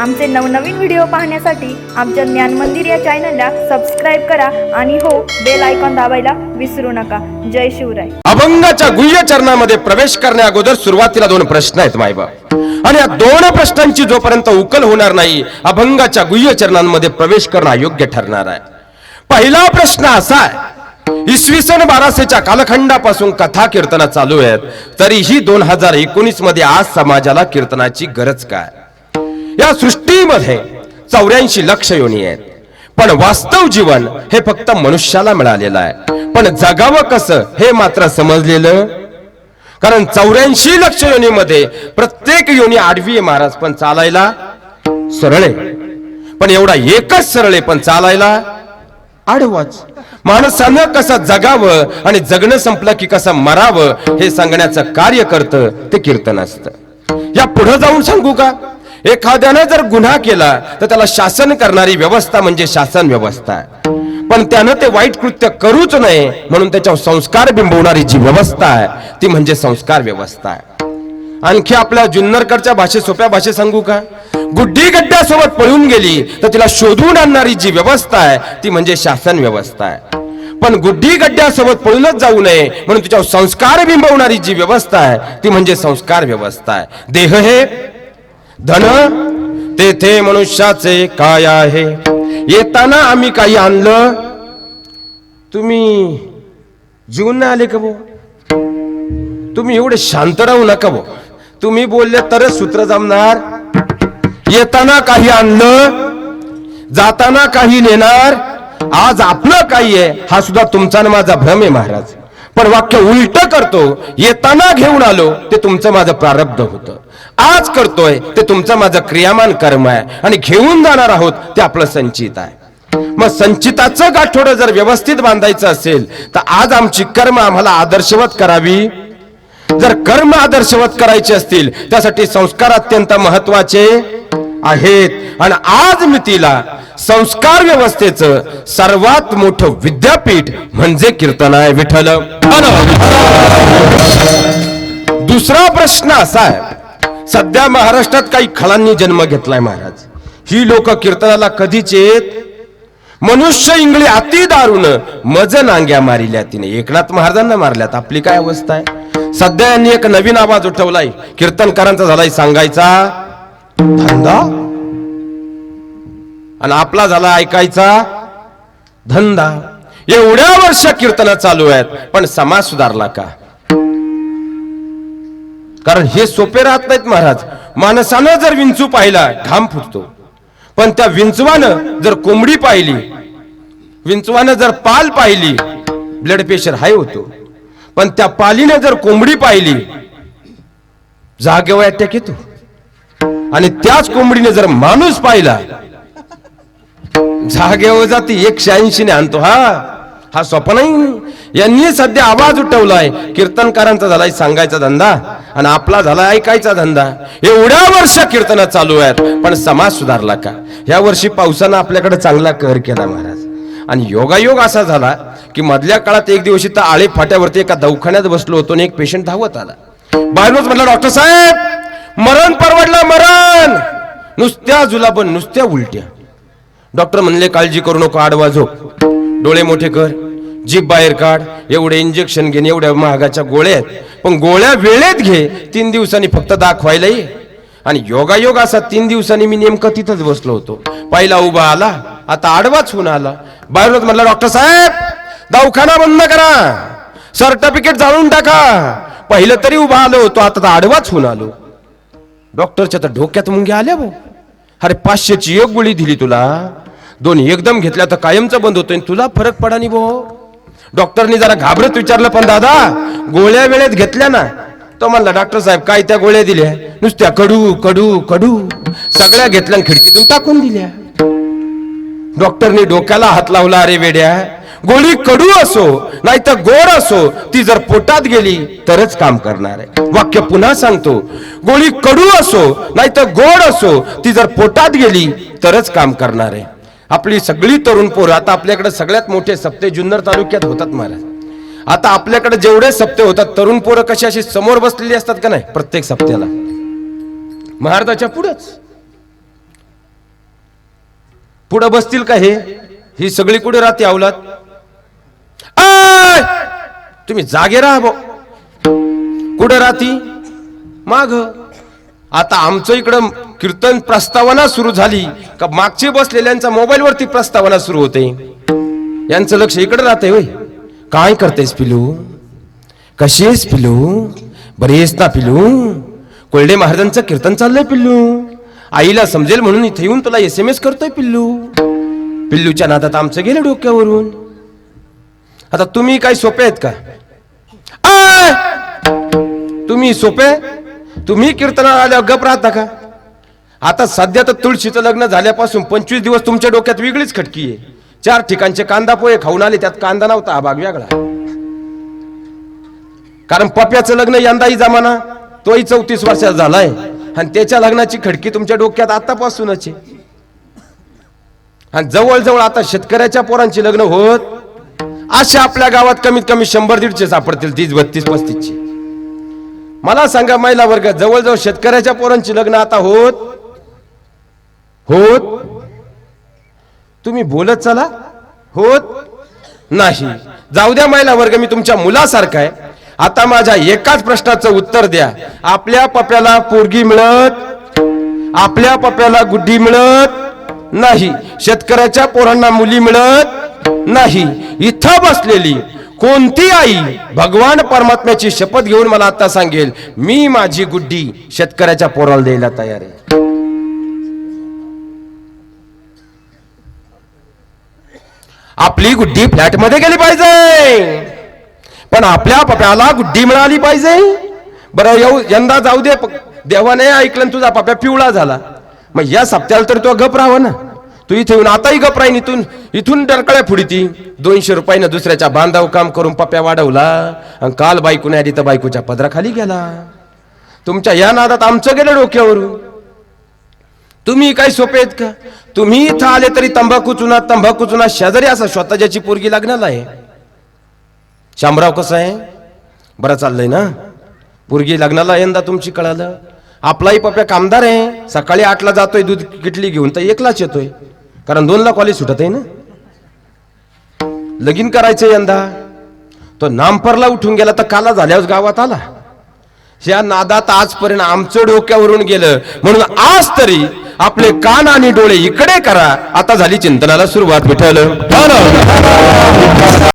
आमचे नवनवीन व्हिडिओ पाहण्यासाठी आमच्या ज्ञान मंदिर या चॅनलला सबस्क्राईब करा आणि हो बेल आयकॉन दाबायला विसरू नका. जय शिवराय. अभंगाच्या गुह्य चरणामध्ये प्रवेश करण्या अगोदर सुरुवातीला दोन प्रश्न आहेत मायबाप आणि या दोन प्रश्नांची जोपर्यंत उकल होणार नाही अभंगाच्या गुह्य चरणांमध्ये प्रवेश करणं अयोग्य ठरणार आहे. पहिला प्रश्न असा आहे इसवी सन बाराशेच्या कालखंडापासून कथा कीर्तन चालू आहेत तरीही दोन हजार एकोणीसमध्ये आज समाजाला कीर्तनाची गरज काय? या सृष्टीमध्ये चौऱ्याऐंशी लक्ष योनी आहेत पण वास्तव जीवन हे फक्त मनुष्याला मिळालेलं आहे. पण जगावं कसं हे मात्र समजलेलं? कारण चौऱ्याऐंशी लक्ष योनीमध्ये प्रत्येक योनी आडवी महाराज पण चालायला सरळ. आहे पण एवढा एकच सरळ आहे पण चालायला आडवाच. माणसानं कसं जगावं आणि जगणं संपलं की कसं मरावं हे सांगण्याचं कार्य करतं ते कीर्तन असतं. या पुढे जाऊन सांगू का? एखाद्यानं जर गुन्हा केला तर त्याला शासन करणारी व्यवस्था म्हणजे शासन व्यवस्था. आहे पण त्यानं ते वाईट कृत्य करूच नये म्हणून त्याच्यावर संस्कार बिंबवणारी जी व्यवस्था आहे ती म्हणजे संस्कार व्यवस्था आहे. आणखी आपल्या जुन्नरकडच्या भाषेत सोप्या भाषेत सांगू का? गुड्डी गड्ड्यासोबत पळून गेली तर तिला शोधून आणणारी जी व्यवस्था आहे ती म्हणजे शासन व्यवस्था आहे. पण गुड्डी गड्ड्यासोबत पळूनच जाऊ नये म्हणून तिच्यावर संस्कार बिंबवणारी जी व्यवस्था आहे ती म्हणजे संस्कार व्यवस्था आहे. देह हे धन तेथे मनुष्याचे काय आहे? येताना आम्ही काही आणलं. तुम्ही जीवन नाही आले का भाऊ तुम्ही एवढे शांत राहू नका भाऊ तुम्ही बोलले तरच सूत्र जमणार. येताना काही आणलं जाताना काही नेणार. आज आपलं काही आहे हा सुद्धा तुमचा आणि माझा भ्रम आहे महाराज. पण वाक्य उलट करतो येताना घेऊन आलो ते तुमचं माझं प्रारब्ध होतं. आज करतोय ते तुमचं माझं क्रियामान कर्म आहे. आणि घेऊन जाणार आहोत ते आपलं संचित आहे. मग संचिताचं गाठोडं जर व्यवस्थित बांधायचं असेल तर आज आमची कर्म आम्हाला आदर्शवत करावी. जर कर्म आदर्शवत करायचे असतील त्यासाठी संस्कार अत्यंत महत्त्वाचे आहेत. आणि आज मी तिला संस्कार व्यवस्थेचं सर्वात मोठं विद्यापीठ म्हणजे कीर्तन आहे विठ्ठल. दुसरा प्रश्न असा आहे. सध्या महाराष्ट्रात काही खळांनी जन्म घेतलाय महाराज. ही लोक कीर्तनाला कधीच येत मनुष्य इंगळी अति दारुण मज नांग्या मारिल्या तिने. एकनाथ महाराजांना मारल्यात. आपली काय अवस्था आहे? सध्या यांनी एक नवीन आवाज उठवलाय. कीर्तनकारांचा झालाय सांगायचा. धंदा? आणि आपला झाला ऐकायचा धंदा. एवढ्या वर्ष कीर्तन चालू आहेत पण समाज सुधारला का? कारण हे सोपे राहत नाहीत महाराज. माणसानं जर विंचू पाहिला घाम फुटतो. पण त्या विंचवानं जर कोंबडी पाहिली विंचवानं जर पाल पाहिली ब्लड प्रेशर हाय होतो. पण त्या पालीने जर कोंबडी पाहिली जागेवर अटॅक येतो. आणि त्याच कोंबडीने जर माणूस पाहिला जागेवर जाती एकशे ऐंशी ने आणतो हा. हा स्वप्न यांनी सध्या आवाज उठवलाय कीर्तनकारांचा झालाय सांगायचा धंदा आणि आपला झाला ऐकायचा धंदा. एवढ्या वर्ष कीर्तन चालू आहेत पण समाज सुधारला का? या वर्षी पावसानं आपल्याकडे चांगला कहर केला महाराज. आणि योगायोग असा झाला की मधल्या काळात एक दिवशी तर आळे फाट्यावरती एका दवाखान्यात बसलो होतो आणि एक पेशंट धावत आला. बाहेरच म्हटलं डॉक्टर साहेब मरण परवडलं मरण! नुसत्या जुलाबन नुसत्या उलट्या. डॉक्टर म्हणले काळजी करू नको आडवा झोप. डोळे मोठे कर. जीभ बाहेर काढ. एवढे इंजेक्शन घेणे एवढ्या महागाच्या गोळ्या आहेत पण गोळ्या वेळेत घे. तीन दिवसांनी फक्त दाखवायला ये आणि योगायोग असा तीन दिवसांनी मी नेमकं तिथंच बसलो होतो. पहिला उभा आला. आता आडवाच होऊन आला. बाहेरच म्हणला डॉक्टर साहेब दवाखाना बंद करा. सर्टिफिकेट जाळून टाका. पहिलं तरी उभा आलो होतो. आता तर आडवाच होऊन आलो. डॉक्टरच्या तर डोक्यात मुंग्या आल्या भाऊ. अरे पाचशेची एक गोळी दिली तुला. दोन एकदम घेतल्या तर कायमचं बंद होतोय. तुला फरक पडा नाही भाऊ. डॉक्टरनी जरा घाबरत विचारलं पण दादा गोळ्या वेळेत घेतल्या ना तो म्हणला डॉक्टर साहेब काय त्या गोळ्या दिल्या? नुसत्या कडू कडू कडू. सगळ्या घेतल्या आणि खिडकीतून टाकून दिल्या. डॉक्टरनी डोक्याला हात लावला अरे वेड्या गोळी कडू असो नाही तर गोड असो ती जर पोटात गेली तरच काम करणार आहे. वाक्य पुन्हा सांगतो गोळी कडू असो नाही तर गोड असो ती जर पोटात गेली तरच काम करणार आहे. आपली सगळी तरुण पोरं आता आपल्याकडे सगळ्यात मोठे सप्ते जुन्नर तालुक्यात होतात महाराज. आता आपल्याकडे जेवढे सप्ते होतात तरुण पोरं कशी अशी समोर बसलेली असतात का नाही प्रत्येक सप्त्याला? महाराजाच्या पुढेच. पुढं बसतील का हे? ही सगळी कुठे राहते अवलात तुम्ही जागे राहा भाऊ. कुठं राहती? माग. आता आमचं इकडं कीर्तन प्रस्तावना सुरू झाली का मागचे बसलेल्यांचा मोबाईल वरती प्रस्तावना सुरू होते? यांचं लक्ष इकडे राहते होय. काय करतेस पिलू? कशीस पिलू? बरेस ना पिलू? कोल्डे महाराजांचं कीर्तन चाललंय पिल्लू आईला समजेल म्हणून इथे येऊन तुला एस एम एस करतोय पिल्लू. पिल्लूच्या नादात आमचं गेलं डोक्यावरून. आता तुम्ही काही सोपे आहेत का? तुम्ही सोपे? तुम्ही कीर्तनाला आल्यावर गप राहता का? आता सध्या तर तुळशीचं लग्न झाल्यापासून पंचवीस दिवस तुमच्या डोक्यात वेगळीच खटकी आहे. चार ठिकाणचे कांदा पोहे खाऊन आले त्यात कांदा नव्हता हा भाग वेगळा. कारण पप्याचं लग्न यंदाही जमाना तोही चौतीस वर्षाचा झालाय. आणि त्याच्या लग्नाची खडकी तुमच्या डोक्यात आतापासूनच आहे. आणि जवळजवळ आता शेतकऱ्याच्या पोरांची लग्न होत असे आपल्या गावात कमीत कमी शंभर दीडशे सापडतील तीस बत्तीस पस्तीसचे मला सांगा महिला वर्ग जवळजवळ शेतकऱ्याच्या पोरांची लग्न आता होत? होत? तुम्ही बोलत चला? होत? नाही. जाऊ द्या महिला वर्ग मी तुमच्या मुलासारखा आहे. आता माझ्या एकाच प्रश्नाचं उत्तर द्या. आपल्या पप्याला पोरगी मिळत आपल्या पप्याला गुड्डी मिळत नाही. शेतकऱ्याच्या पोरांना मुली मिळत नाही. इथं बसलेली कोणती आई भगवान परमात्म्याची शपथ घेऊन मला आता सांगेल मी माझी गुड्डी शेतकऱ्याच्या पोराला द्यायला तयार आहे. आपली गुड्डी फ्लॅटमध्ये गेली पाहिजे. पण आपल्या पप्याला गुड्डी मिळाली पाहिजे. बरं येऊ यंदा जाऊ दे प- देवाने ऐकलं तुझा पप्या पिवळा झाला. मग या सप्त्याला तर तो गप राहावं ना. तू इथे येऊन आताही गप राहीन इथून इथून डरकळ्या फुडी ती. दोनशे रुपयानं दुसऱ्याच्या बांधाव काम करून पप्या वाढवला आणि काल बायकून आली तर बायकोच्या पदराखाली गेला. तुमच्या या नादात आमचं गेलं डोक्यावरून. तुम्ही काय सोपे आहेत का? तुम्ही इथं आले तरी तंबाखू चुना तंबाखू चुना शेजारी असा स्वतः ज्याची पोरगी लग्नाला आहे. शामराव कसं आहे? बरं चाललंय ना? पोरगी लग्नाला यंदा तुमची कळालं? आपलाही पप्या कामदार आहे. सकाळी आठला जातोय दूध किटली घेऊन तर एकलाच येतोय. कारण दोनला कॉलेज सुटत आहे ना? लगीन करायचं यंदा. तो नामपरला उठून गेला तर काला झाल्यावर गावात आला. या नादात आजपर्यंत आमचं डोक्यावरून गेलं. म्हणून आज तरी आपले कान आणि डोळे इकडे करा. आता झाली चिंतनाला सुरुवात विठवलं